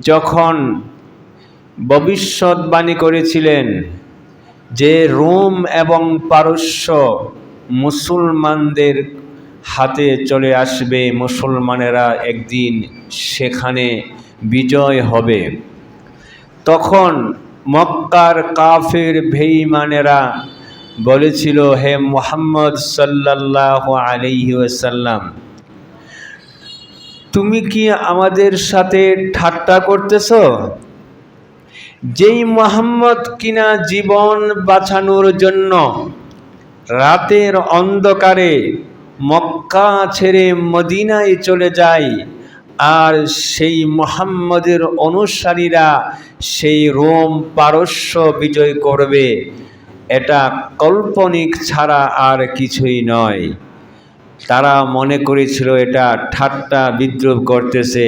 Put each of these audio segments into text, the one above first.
যখন ভবিষ্যৎবাণী করেছিলেন যে রোম এবং পারস্য মুসলমানদের হাতে চলে আসবে, মুসলমানেরা একদিন সেখানে বিজয় হবে। তখন মক্কার কাফের ভেইমানেরা বলেছিল, হে মোহাম্মদ সাল্লাহ আলিহি ওসাল্লাম তুমি কি আমাদের সাথে ঠাট্টা করতেছ? যেই মোহাম্মদ কিনা জীবন বাঁচানোর জন্য রাতের অন্ধকারে মক্কা ছেড়ে মদিনায় চলে যায়, আর সেই মোহাম্মদের অনুসারীরা সেই রোম পারস্য বিজয় করবে, এটা কল্পনিক ছাড়া আর কিছুই নয়। তারা মনে করেছিল এটা ঠাট্টা বিদ্রোহ করতেছে,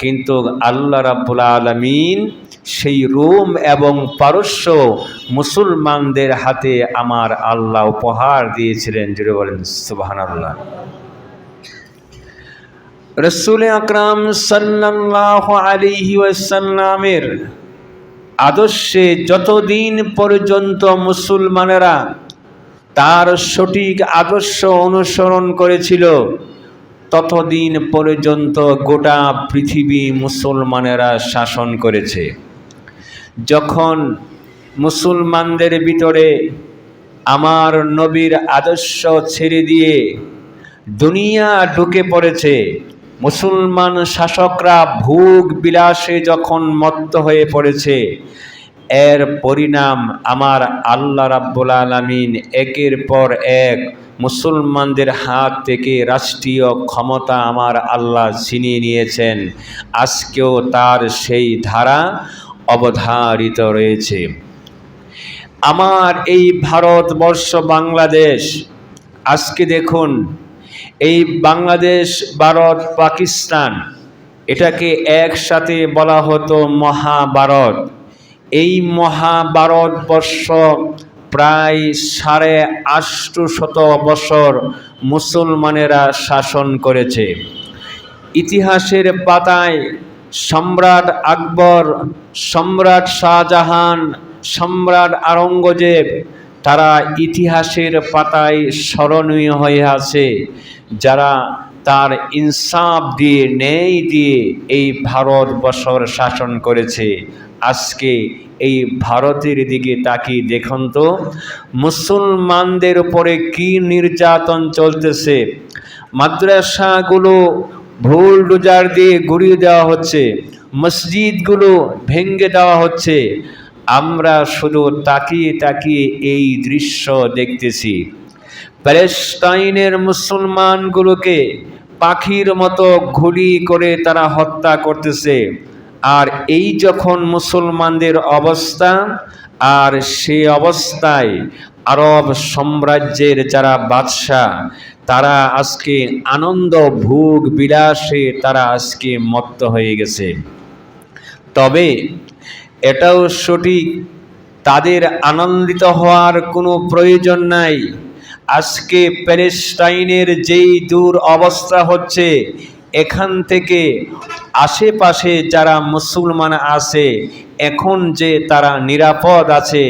কিন্তু আল্লাহ রাব্বুল আলমিন সেই রোম এবং পারস্য মুসলমানদের হাতে আমার আল্লাহ উপহার দিয়েছিলেন। যেটা বলেন সুবাহান আল্লাহ রসুল আকরাম সাল্লাহ আলিহি ওয়াসাল্লামের আদর্শে যতদিন পর্যন্ত মুসলমানেরা তার সঠিক আদর্শ অনুসরণ করেছিল। ততদিন পর্যন্ত গোটা পৃথিবী মুসলমানেরা শাসন করেছে। যখন মুসলমানদের ভিতরে আমার নবীর আদর্শ ছেড়ে দিয়ে দুনিয়া ঢুকে পড়েছে, মুসলমান শাসকরা ভোগ বিলাসে যখন মত্ত হয়ে পড়েছে এর পরিণাম আমার আল্লাহ রাব্বুল আলমিন একের পর এক মুসলমানদের হাত থেকে রাষ্ট্রীয় ক্ষমতা আমার আল্লাহ ছিনিয়ে নিয়েছেন। আজকেও তার সেই ধারা অবধারিত রয়েছে। আমার এই ভারতবর্ষ বাংলাদেশ, আজকে দেখুন, এই বাংলাদেশ, ভারত, পাকিস্তান, এটাকে একসাথে বলা হতো মহাভারত। এই মহাভারতবর্ষ প্রায় সাড়ে আটশো বছর মুসলমানেরা শাসন করেছে। ইতিহাসের পাতায় সম্রাট আকবর, সম্রাট শাহজাহান, সম্রাট আরঙ্গজেব তারা ইতিহাসের পাতায় স্মরণীয় হয়ে আছে, যারা তার ইনসাফ দিয়ে, ন্যায় দিয়ে এই ভারতবর্ষর শাসন করেছে। আজকে এই ভারতের দিকে তাকিয়ে দেখুন তো, মুসলমানদের উপরে কি নির্যাতন চলতেছে? মাদ্রাসাগুলো ভুল ডোজার দিয়ে গুড়িয়ে দেওয়া হচ্ছে, মসজিদগুলো ভেঙ্গে দেওয়া হচ্ছে। আমরা শুধু তাকিয়ে তাকিয়ে এই দৃশ্য দেখতেছি। প্যালেস্টাইনের মুসলমানগুলোকে পাখির মতো ঘুলি করে তারা হত্যা করতেছে। আর এই যখন মুসলমানদের অবস্থা, আর সে অবস্থায় আরব সাম্রাজ্যের যারা বাদশাহ, তারা আজকে আনন্দ, ভোগ, বিলাসে তারা আজকে মত্ত হয়ে গেছে। তবে এটাও সঠিক, তাদের আনন্দিত হওয়ার কোনো প্রয়োজন নাই। আজকে প্যালেস্টাইনের যেই দূর অবস্থা হচ্ছে, এখান থেকে আশেপাশে যারা মুসলমান আছে, এখন যে তারা নিরাপদ আছে,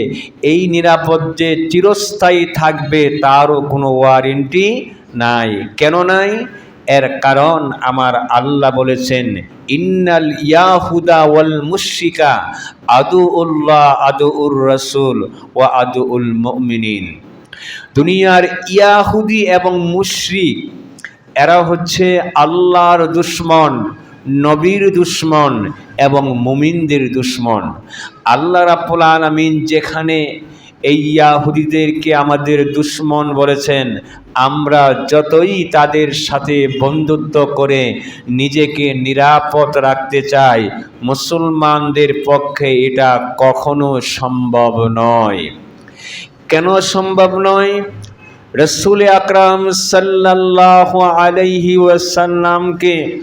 এই নিরাপদ যে চিরস্থায়ী থাকবে তারও কোনো ওয়ারেন্টি নাই। কেন নাই? এর কারণ আমার আল্লাহ বলেছেন, ইন্নাল ইয়াহুদা ওয়াল মুশিকা আদু উল্লাহ আদু উর রসুল ও আদু উল মিনিন দুনিয়ার ইয়াহুদি এবং মুশরিক, এরা হচ্ছে আল্লাহর দুশ্মন। নবীর দুশ্মন এবং মুমিনদের দুশ্মন। আল্লাহ রাব্বুল আলামিন যেখানে এই ইয়াহুদিদেরকে আমাদের দুশ্মন বলেছেন, আমরা যতই তাদের সাথে বন্ধুত্ব করে নিজেকে নিরাপদ রাখতে চাই, মুসলমানদের পক্ষে এটা কখনো সম্ভব নয়। কেন সম্ভব নয়? রসুল আকরাম সাল্লাহ আলাইহি ওয়াসাল্লামকে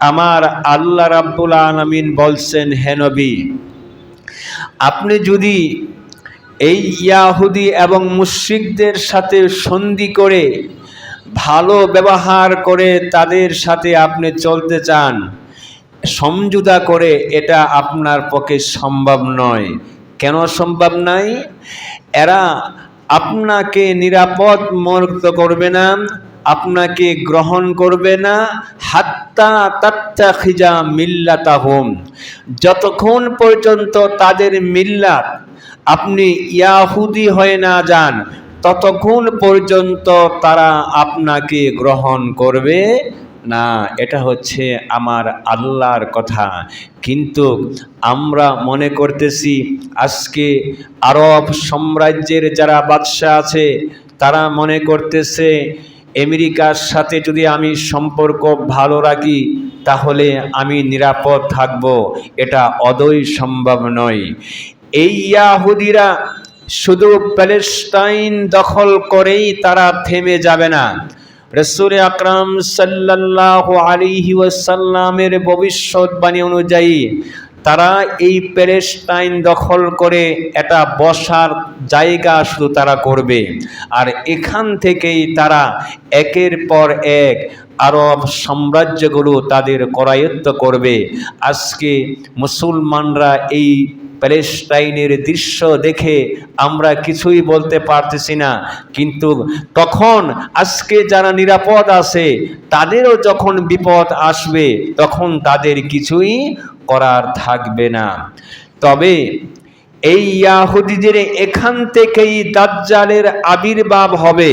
আমার আল্লাহ রাব্বুল আলমিন বলছেন হেনবি আপনি যদি এই ইয়াহুদি এবং মুশ্রিকদের সাথে সন্ধি করে ভালো ব্যবহার করে তাদের সাথে আপনি চলতে চান, সমঝোতা করে এটা আপনার পক্ষে সম্ভব নয়। কেন সম্ভব নয়? এরা আপনাকে নিরাপদ মুক্ত করবে না। আপনাকে গ্রহণ করবে না, হাত্তা তাত্তা খিজা মিল্লাতাহুম। যতক্ষণ পর্যন্ত তাদের মিল্লাত আপনি ইয়াহুদি হয়ে না যান, ততক্ষণ পর্যন্ত তারা আপনাকে গ্রহণ করবে না। এটা হচ্ছে আমার আল্লাহর কথা। কিন্তু আমরা মনে করতেছি, আজকে আরব সাম্রাজ্যের যারা বাদশাহ আছে, তারা মনে করতেছে আমেরিকার সাথে যদি আমি সম্পর্ক ভালো রাখি, তাহলে আমি নিরাপদ থাকব। এটা অদৈ সম্ভব নয়। এই ইয়াহুদিরা শুধু প্যালেস্টাইন দখল করেই তারা থেমে যাবে না। রসুল আকরাম সাল্লাহ আলিহি ওয়াসাল্লামের ভবিষ্যৎবাণী অনুযায়ী তারা এই প্যালেস্টাইন দখল করে এটা বসার জায়গা শুধু তারা করবে। আর এখান থেকেই তারা একের পর এক আরব সাম্রাজ্যগুলো তাদের করায়ত্ত করবে। আজকে মুসলমানরা এই প্যালেস্টাইনের দৃশ্য দেখে আমরা কিছুই বলতে পারতেছি না। কিন্তু তখন আজকে যারা নিরাপদ আছে, তাদেরও যখন বিপদ আসবে, তখন তাদের কিছুই করার থাকবে না। তবে এই ইয়াহুদিদের এখান থেকেই দাজ্জালের আবির্ভাব হবে।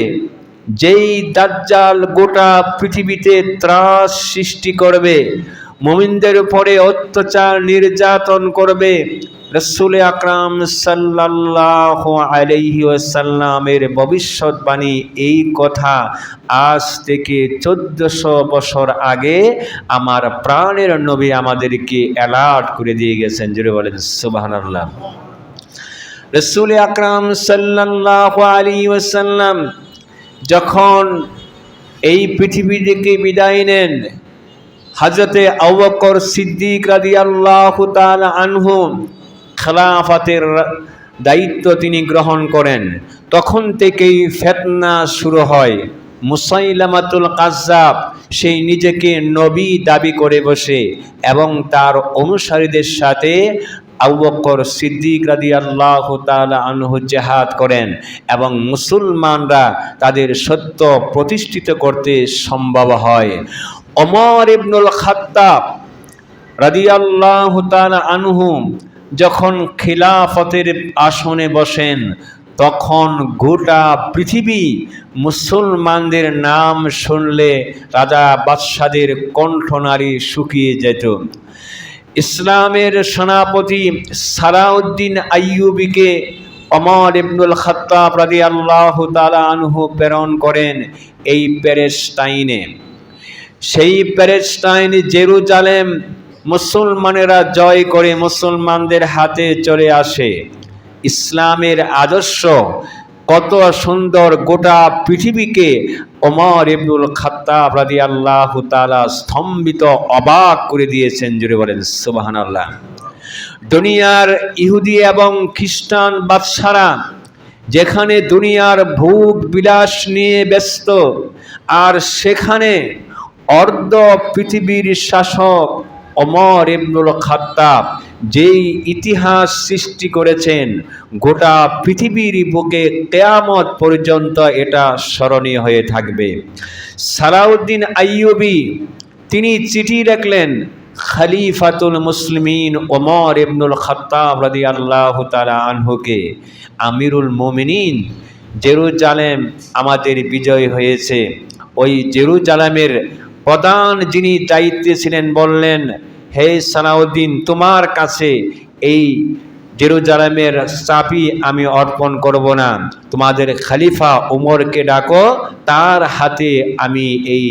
যেই দাজ্জাল গোটা পৃথিবীতে ত্রাস সৃষ্টি করবে মোমিনদের উপরে অত্যাচার নির্যাতন করবে। রসুল আকরাম সাল্লাহ আলহি ওসাল্লামের ভবিষ্যৎবাণী এই কথা, আজ থেকে চোদ্দশো বছর আগে আমার প্রাণের নবী আমাদেরকে অ্যালার্ট করে দিয়ে গেছেন। জুড়ে বলেন সুবাহ আল্লাহ রসুল আকরাম সাল্লাহ আলী ওসাল্লাম যখন এই পৃথিবী থেকে বিদায় নেন হজরতে আউবকর সিদ্দিক রাদি আল্লাহ আনহু খেলাফাতের দায়িত্ব তিনি গ্রহণ করেন। তখন থেকেই ফেতনা শুরু হয়। মুসাইলামাতুল কাজাব সেই নিজেকে নবী দাবি করে বসে এবং তার অনুসারীদের সাথে আউবকর সিদ্দিক রাদি আল্লাহ আনহু জেহাদ করেন এবং মুসলমানরা তাদের সত্য প্রতিষ্ঠিত করতে সম্ভব হয়। অমর ইবনুল খাত্তাব রাদি আল্লাহ আনহু যখন খিলাফতের আসনে বসেন, তখন গোটা পৃথিবী মুসলমানদের নাম শুনলে রাজা বাদশাদের কণ্ঠনারী শুকিয়ে যেত। ইসলামের সেনাপতি সালাউদ্দিন আইয়ুবিকে অমর ইবনুল খত্তাব রাদি আল্লাহ তালা আনহু প্রেরণ করেন এই প্যারেস্টাইনে। সেই প্যারেস্টাইন জেরুজালেম মুসলমানেরা জয় করে মুসলমানদের হাতে চলে আসে। ইসলামের আদর্শ কত সুন্দর গোটা পৃথিবীকে ওমর ইবনুল খাত্তাব রাদি আল্লাহ তালা স্তম্ভিত অবাক করে দিয়েছেন জুড়ে বলেন সুবাহান আল্লাহ দুনিয়ার ইহুদি এবং খ্রিস্টান বাদশারা যেখানে দুনিয়ার ভোগ বিলাস নিয়ে ব্যস্ত, আর সেখানে অর্ধ পৃথিবীর শাসক অমর ইবনুল খাত্তাব যেই ইতিহাস সৃষ্টি করেছেন, গোটা পৃথিবীর বুকে কেয়ামত পর্যন্ত এটা স্মরণীয় হয়ে থাকবে। সালাউদ্দিন আইয়ুবি তিনি চিঠি রাখলেন খালিফাতুল মুসলিমিন ওমর ইবনুল খাত্তাব রাদি আল্লাহ তালা আনহুকে, আমিরুল মোমিনিন, জেরুজালেম আমাদের বিজয় হয়েছে। ওই জেরুজালেমের প্রধান যিনি দায়িত্বে ছিলেন বললেন, হে সালাউদ্দিন, তোমার কাছে এই জেরুজালামের চাপি আমি অর্পণ করব না। তোমাদের খালিফা উমরকে ডাকো, তার হাতে আমি এই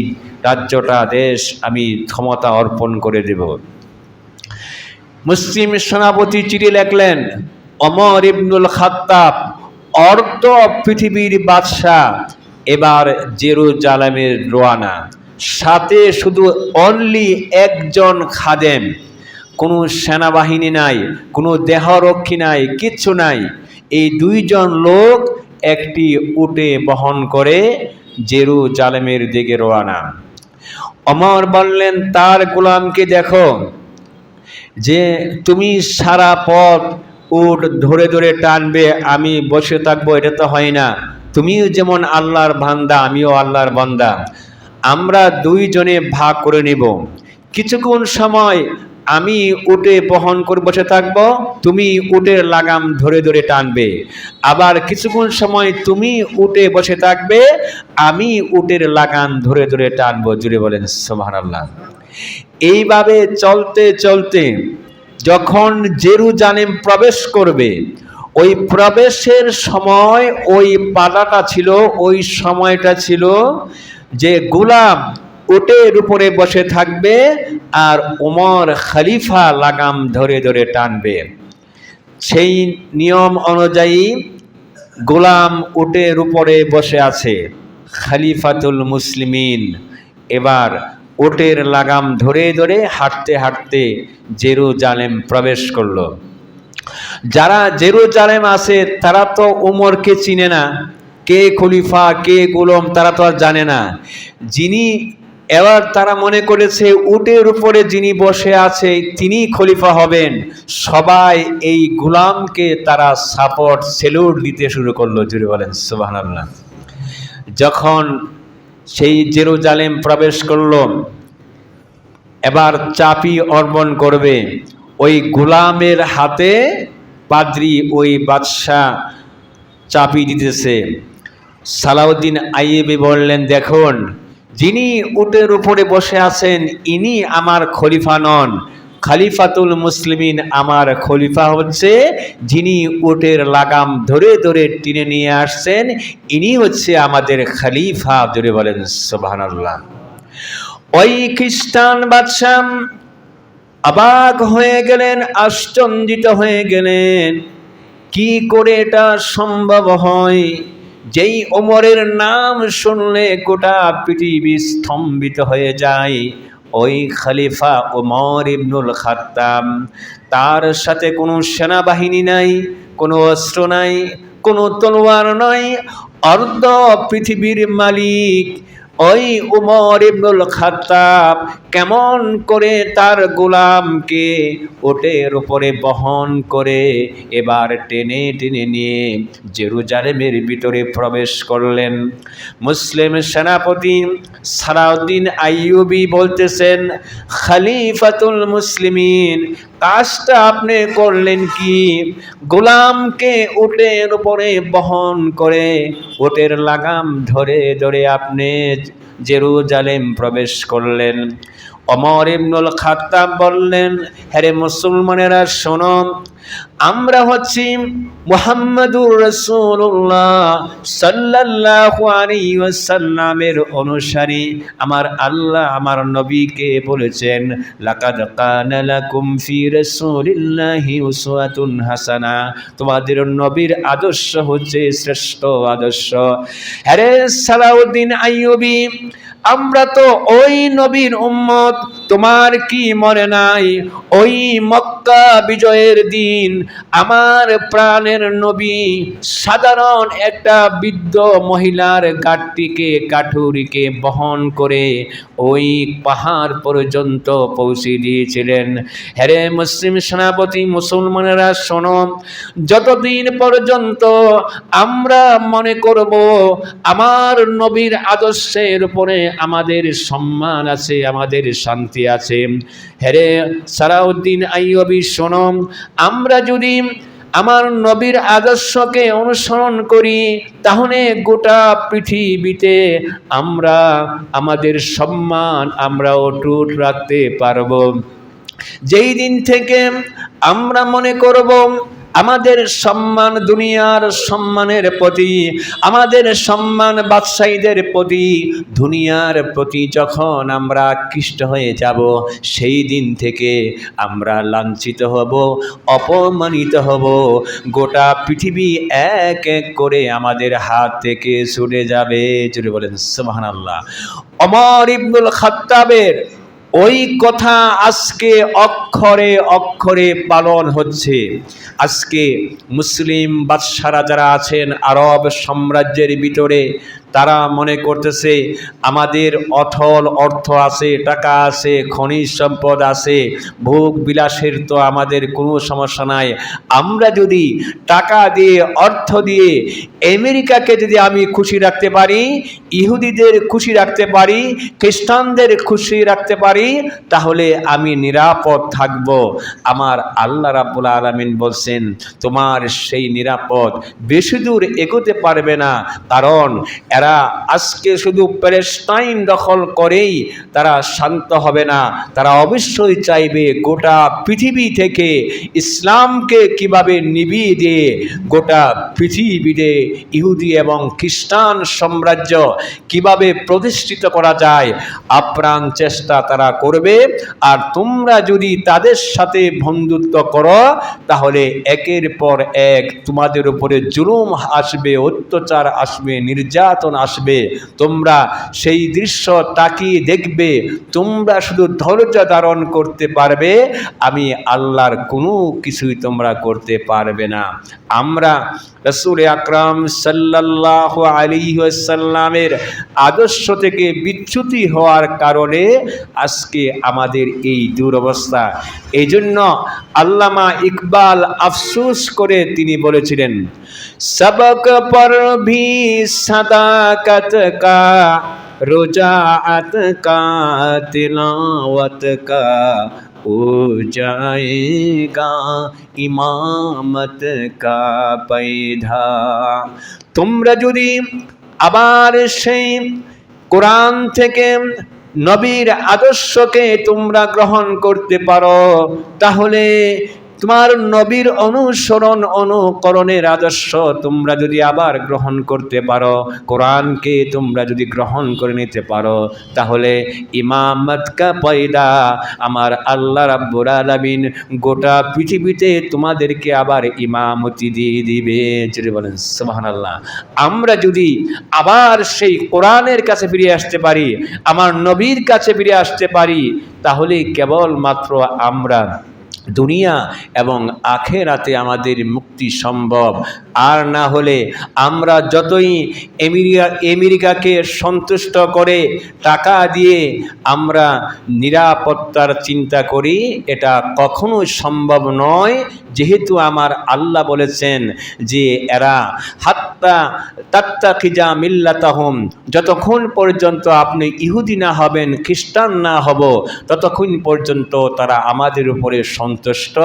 রাজ্যটা, দেশ আমি ক্ষমতা অর্পণ করে দেব। মুসলিম সেনাপতি চিঠি লেখলেন অমর ইবনুল খাত্তাব, অর্ধ পৃথিবীর বাদশাহ, এবার জেরুজালামের রোয়ানা। সাথে শুধু অনলি একজন খাদেম। কোনো সেনাবাহিনী নাই, কোনো দেহরক্ষী নাই, কিচ্ছু নাই। এই দুইজন লোক একটি উটে বহন করে জেরু জালেমের দিকে রোয়ানা অমর বললেন, তার গোলামকে দেখো, যে তুমি সারা পথ উট ধরে ধরে টানবে, আমি বসে থাকব, এটা তো হয় না। তুমিও যেমন আল্লাহর বান্দা, আমিও আল্লাহর বান্দা। আমরা দুইজনে ভাগ করে নেব। কিছুক্ষণ সময় আমি উটে বহন করে বসে থাকব, তুমি উটের লাগাম ধরে ধরে টানবে। আবার কিছুক্ষণ সময় তুমি উটে বসে থাকবে, আমি উটের লাগাম ধরে ধরে টানবো। জুড়ে বলেন সোহান আল্লাহ এইভাবে চলতে চলতে যখন জেরুজালেম প্রবেশ করবে, ওই প্রবেশের সময় ওই পালাটা ছিল, ওই সময়টা ছিল যে গোলাম উটের উপরে বসে থাকবে আর ওমর খলিফা লাগাম ধরে ধরে টানবে। সেই নিয়ম অনুযায়ী গোলাম উটের উপরে বসে আছে খালিফাতুল মুসলিমিন। এবার ওটের লাগাম ধরে ধরে হাঁটতে হাঁটতে জেরুজালেম প্রবেশ করল। যারা জেরুজালেম আছে তারা তো উমরকে চিনে না। কে খলিফা, কে গোলম তারা তো আর জানে না। যিনি এবার তারা মনে করেছে উটের উপরে যিনি বসে আছে তিনি খলিফা হবেন। সবাই এই গোলামকে তারা সাপোর্ট সেলুট দিতে শুরু করল জুড়ে বলেন সুবাহ যখন সেই জেরুজালেম প্রবেশ করল, এবার চাপি অর্পণ করবে। ওই গোলামের হাতে পাদ্রি ওই বাদশাহ চাপি দিতেছে। সালাউদ্দিন আইয়েবি বললেন, দেখুন, যিনি উটের উপরে বসে আছেন, ইনি আমার খলিফা নন। খালিফাতুল মুসলিমিন আমার খলিফা হচ্ছে, যিনি উটের লাগাম ধরে ধরে টেনে নিয়ে আসছেন, ইনি হচ্ছে আমাদের খালিফা। ধরে বলেন সোবাহান্লাহ ওই খ্রিস্টান বাদশাম অবাক হয়ে গেলেন, আশ্চর্যিত হয়ে গেলেন, কি করে এটা সম্ভব হয়? যেই ওমরের নাম শুনলে গোটা পৃথিবী স্তম্ভিত হয়ে যায়। ওই খালিফা ওমর ইবনুল খাত্তাম তার সাথে কোনো সেনাবাহিনী নাই, কোনো অস্ত্র নাই, কোনো তলোয়ার নয় অর্ধ পৃথিবীর মালিক ওই উমর ইবনুল খাত্তাব কেমন করে তার গোলামকে ওটের উপরে বহন করে এবার টেনে টেনে নিয়ে জেরুজালেমের ভিতরে প্রবেশ করলেন। মুসলিম সেনাপতি সালাউদ্দিন আইয়ুবি বলতেছেন, খালিফাতুল মুসলিমিন কাজটা আপনি করলেন কি? গোলামকে উটের উপরে বহন করে ওটের লাগাম ধরে ধরে আপনি জেরুজালেম প্রবেশ করলেন। অমর ইবনুল খাত্তাব বললেন হ্যারে মুসলমানেরা, শোনো আমরা হচ্ছি মোহাম্মদুর রাসূলুল্লাহ সাল্লাল্লাহু আলাইহি ওয়াসাল্লামের অনুসারী। আমার আল্লাহ, আমার নবীকে বলেছেন, লাকাদ কানা লাকুম ফি উসওয়াতুন হাসানা। তোমাদের নবীর আদর্শ হচ্ছে শ্রেষ্ঠ আদর্শ। হ্যারে সালাউদ্দিন আইয়ুবী আমরা তো ওই নবীর উম্মত, তোমার কি মনে নাই? ওই মক্কা বিজয়ের দিন আমার প্রাণের নবী সাধারণ একটা বৃদ্ধ মহিলার গাঠটিকে কাঠুরিকে বহন করে ওই পাহাড় পর্যন্ত পৌঁছে দিয়েছিলেন। হ্যারে মুসলিম সেনাপতি, মুসলমানেরা শোনো, যতদিন পর্যন্ত আমরা মনে করব, আমার নবীর আদর্শের উপরে আমাদের সম্মান আছে, আমাদের শান্তি আছে। হ্যারে সারাউদ্দিন আইয়বি শোনম আমরা যদি আমার নবীর আদর্শকে অনুসরণ করি, তাহলে গোটা পৃথিবীতে আমরা, আমাদের সম্মান আমরা অটুট রাখতে পারব। যেই দিন থেকে আমরা মনে করব আমাদের সম্মান দুনিয়ার সম্মানের প্রতি, আমাদের সম্মান বাদশাহীদের প্রতি, দুনিয়ার প্রতি যখন আমরা আকৃষ্ট হয়ে যাব, সেই দিন থেকে আমরা লাঞ্ছিত হব, অপমানিত হব। গোটা পৃথিবী এক এক করে আমাদের হাত থেকে ছুটে যাবে। জুড়ে বলেন সুবহান আল্লাহ অমর ইবনুল খাত্তাবের ওই কথা আজকে অক্ষরে অক্ষরে পালন হচ্ছে। আজকে মুসলিম বাদশারা যারা আছেন আরব সাম্রাজ্যের ভিতরে, তারা মনে করতেছে, আমাদের অথল অর্থ আছে, টাকা আছে, খনিজ সম্পদ আছে, ভোগ বিলাসের তো আমাদের কোনো সমস্যা নাই। আমরা যদি টাকা দিয়ে, অর্থ দিয়ে আমেরিকাকে যদি আমি খুশি রাখতে পারি, ইহুদিদের খুশি রাখতে পারি, খ্রিস্টানদের খুশি রাখতে পারি, তাহলে আমি নিরাপদ থাকব। আমার আল্লাহ রাব্বুল আলামিন বলছেন, তোমার সেই নিরাপদ বেশি দূর এগোতে পারবে না। কারণ এরা আজকে শুধু প্যালেস্টাইন দখল করেই তারা শান্ত হবে না। তারা অবশ্যই চাইবে গোটা পৃথিবী থেকে ইসলামকে কীভাবে নিবিয়ে দিয়ে গোটা পৃথিবীতে ইহুদি এবং খ্রিস্টান সাম্রাজ্য কীভাবে প্রতিষ্ঠিত করা যায়। আপ্রাণ চেষ্টা তারা করবে। আর তোমরা যদি তাদের সাথে বন্ধুত্ব করো, তাহলে একের পর এক তোমাদের উপরে জুলুম আসবে, অত্যাচার আসবে, নির্যাতন আসবে। তোমরা সেই দৃশ্য তাকিয়ে দেখবে, তোমরা শুধু ধৈর্য ধারণ করতে পারবে, আমি আল্লাহর কোনো কিছুই তোমরা করতে পারবে না। আমরা রসুল আকরাম সাল্লাহ আলী সাল্লামের আদর্শ থেকে বিচ্যুতি হওয়ার কারণে আজকে আমাদের এই দুরবস্থা। এই জন্য আল্লামা ইকবাল আফসুস করে তিনি বলেছিলেন, সবক পর ভি সদাকত কা রোজাত কা, তিলাওয়াত কা हो जाएगा ইমামত কা पैधा তোমরা যদি আবার সেই কোরআন থেকে নবীর আদর্শকে তোমরা গ্রহণ করতে পারো তাহলে তোমার নবীর অনুসরণ অনুকরণের আদর্শ তোমরা যদি আবার গ্রহণ করতে পারো, কোরআনকে তোমরা যদি গ্রহণ করে নিতে পারো, তাহলে ইমামত কা পয়দা আমার আল্লাহ রাব্বুল আলামিন গোটা পৃথিবীতে তোমাদেরকে আবার ইমামতি দিয়ে দিবে। যদি বলেন, সুবহানাল্লাহ। আমরা যদি আবার সেই কোরআনের কাছে ফিরে আসতে পারি, আমার নবীর কাছে ফিরে আসতে পারি, তাহলে কেবলমাত্র আমরা দুনিয়া এবং আখেরাতে আমাদের মুক্তি সম্ভব। আর না হলে আমরা যতই আমেরিকা, আমেরিকাকে সন্তুষ্ট করে টাকা দিয়ে আমরা নিরাপত্তার চিন্তা করি, এটা কখনোই সম্ভব নয়। যেহেতু আমার আল্লাহ বলেছেন যে, এরা হাত্তা তাত্তা খিজা মিল্লাতাহম, যতক্ষণ পর্যন্ত আপনি ইহুদি না হবেন, খ্রিস্টান না হব, ততক্ষণ পর্যন্ত তারা আমাদের উপরে সন্তুষ্ট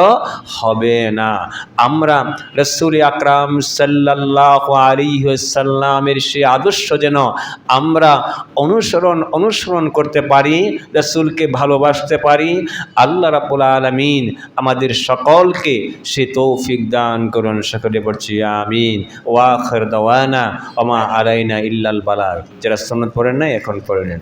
হবে না। আমরা রসুল আকরাম সাল্লাহ আলী সাল্লামের সে আদর্শ যেন আমরা অনুসরণ অনুসরণ করতে পারি, রসুলকে ভালোবাসতে পারি, আল্লাহ রাবুল আলমিন আমাদের সকলকে সে তৌফিক দান করুন। সকলে পড়ছি আমিন। ওয়াখর দওয়ানা ওমা আলাইনা ইল্লাল বালার যারা সন্ন্যত পড়েন না এখন পড়ে নেন।